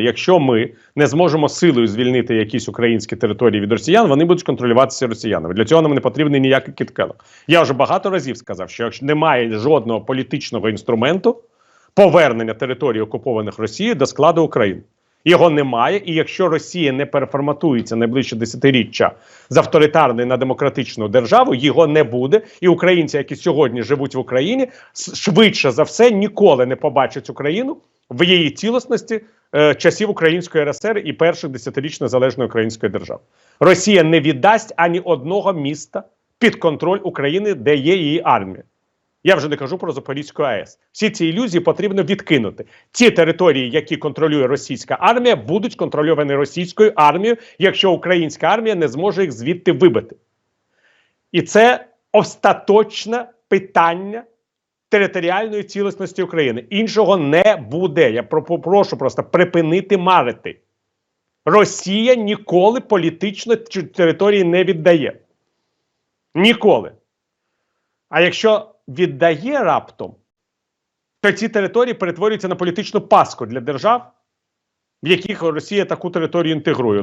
Якщо ми не зможемо силою звільнити якісь українські території від росіян, вони будуть контролюватися росіянами. Для цього нам не потрібний ніякий кіткелок. Я вже багато разів сказав, що якщо немає жодного політичного інструменту повернення територій окупованих Росією до складу України. Його немає, і якщо Росія не переформатується найближче десятиріччя з авторитарної на демократичну державу, його не буде. І українці, які сьогодні живуть в Україні, швидше за все ніколи не побачать Україну в її цілісності е, часів Української РСР і перших десятиріч незалежної української держави. Росія не віддасть ані одного міста під контроль України, де є її армія. Я вже не кажу про Запорізьку АЕС. Всі ці ілюзії потрібно відкинути. Ті території, які контролює російська армія, будуть контрольовані російською армією, якщо українська армія не зможе їх звідти вибити. І це остаточне питання територіальної цілісності України. Іншого не буде. Я про- попрошу просто припинити марити. Росія ніколи політично території не віддає. Ніколи. А якщо віддає раптом, то ці території перетворюються на політичну паску для держав, в яких Росія таку територію інтегрує.